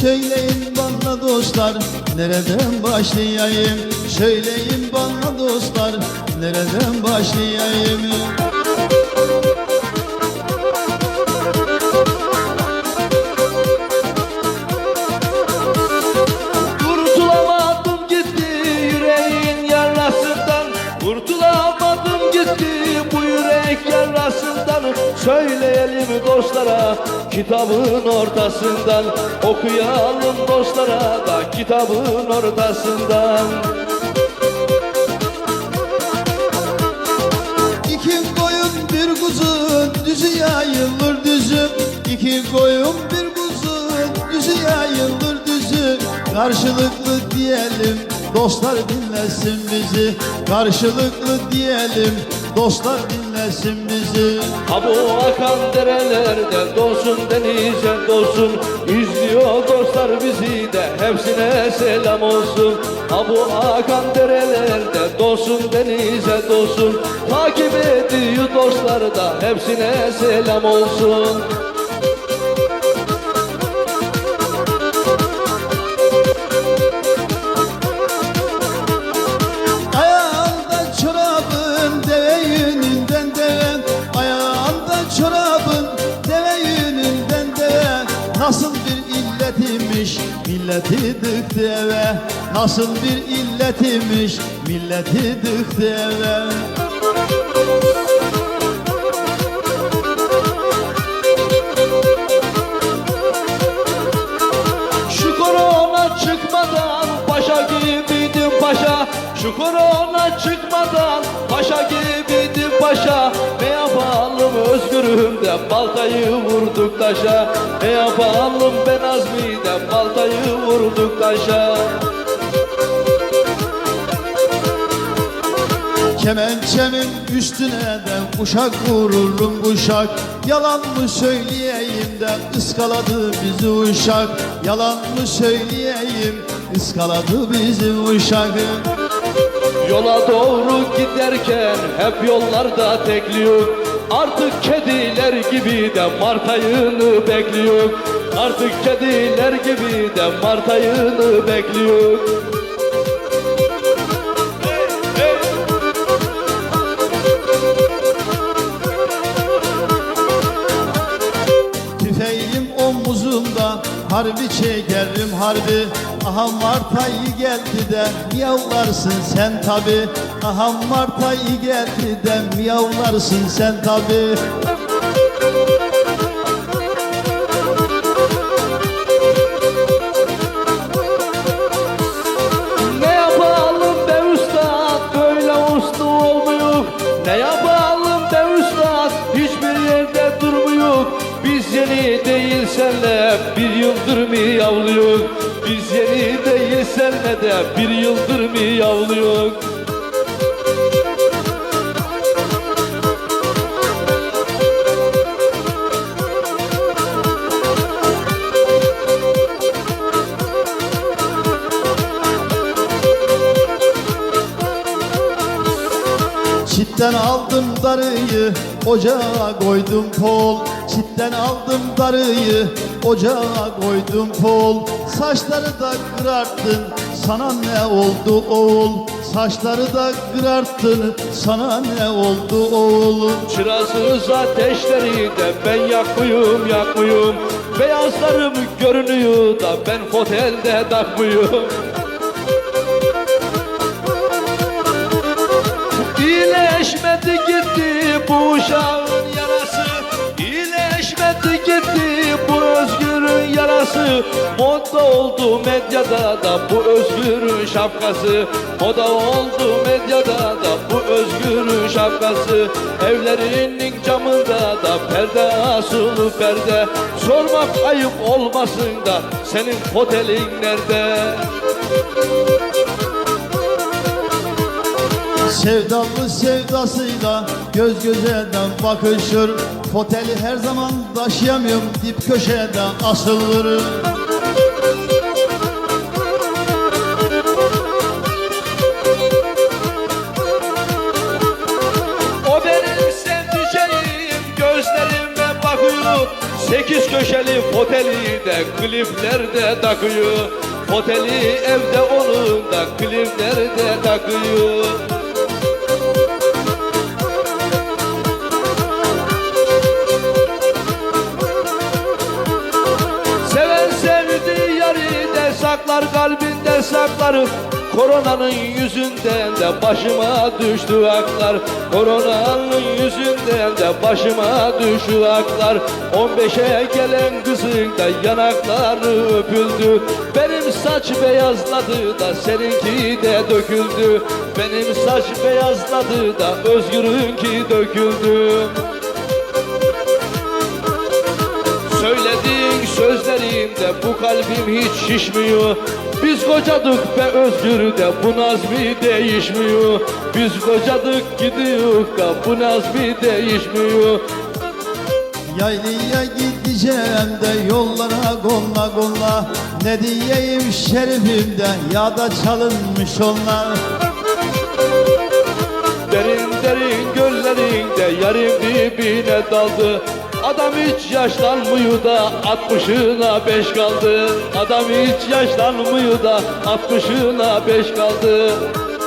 Söyleyin bana dostlar nereden başlayayım? Söyleyin bana dostlar nereden başlayayım Söyleyelim dostlara kitabın ortasından. Okuyalım dostlara da kitabın ortasından. İki koyun bir kuzu düzü yayılır düzü İki koyun bir kuzu düzü yayılır düzü Karşılıklı diyelim dostlar dinlesin bizi. Karşılıklı diyelim dostlar dinlesin bizi Ha bu akan derelerde dolsun denize dolsun İzliyor dostlar bizi de hepsine selam olsun. Ha bu akan derelerde dolsun denize dolsun Takip ediyor dostlar da hepsine selam olsun. Ayağında çorabın deve Ayağında çorabın deve yününden deve Nasıl bir illetimiş milleti dıktı eve Nasıl bir illetimiş milleti dıktı eve Şu korona çıkmadan paşa gibiydim paşa. Şu korona çıkmadan paşa gibiydim paşa Ne yapalım özgürüm de baltayı vurduk taşa. Ne yapalım ben azmiden baltayı vurduk taşa. Kemençemin üstüne de kuşak vururum kuşak Yalan mı söyleyeyim de ıskaladı bizi uşak. Yalan mı söyleyeyim ıskaladı bizi uşak Yola doğru giderken hep yollarda tekliyor. Artık kediler gibi de Mart ayını bekliyor. Artık kediler gibi de Mart ayını bekliyor harbi çekerim harbi. Aha Mart ayı geldi de miyavlarsın sen tabi Aha Mart ayı geldi de miyavlarsın sen tabi Ne yapalım be üstad böyle uslu olmuyor. Ne yapalım mı yavlıyor? Biz yeni değil senle de bir yıldır mı yavlıyor? Çitten aldım darıyı ocağa koydum pol Çitten aldım darıyı ocağa koydum pol. Saçları da kırarttın sana ne oldu oğul? Saçları da kırarttın sana ne oldu oğul? Çırasız ateşleri de ben yakmıyım yakmıyım Beyazlarım görünüyor da ben otelde takmıyım İyileşmedi gitti bu uşağın yarası Moda oldu medyada da bu özgürün şapkası. Moda oldu medyada da bu özgürün şapkası. Evlerinin camında da perde asılı perde. Sormak ayıp olmasın da senin otelin nerede? Sevdalı sevdasıyla göz gözeden bakışır. Foteli her zaman taşıyamıyorum dip köşeden asılır. O benim sevdiceğim gözlerime bakıyor. Sekiz köşeli foteli de kliplerde takıyor. Foteli evde onun da kliplerde takıyor saklar kalbinde saklar Koronanın yüzünden de başıma düştü aklar. Koronanın yüzünden de başıma düştü aklar. 15'e gelen kızın da yanakları öpüldü. Benim saç beyazladı da seninki de döküldü. Benim saç beyazladı da özgürünki döküldü sözlerimde bu kalbim hiç şişmiyor. Biz kocadık be özgür de bu nazmi değişmiyor? Biz kocadık gidiyor da bu nazmi değişmiyor? Yaylıya gideceğim de yollara golla golla Ne diyeyim şerifimden ya da çalınmış onlar? Derin derin gözlerinde yarım dibine daldı Adam hiç yaşlanmıyor da altmışına beş kaldı. Adam hiç yaşlanmıyor da altmışına beş kaldı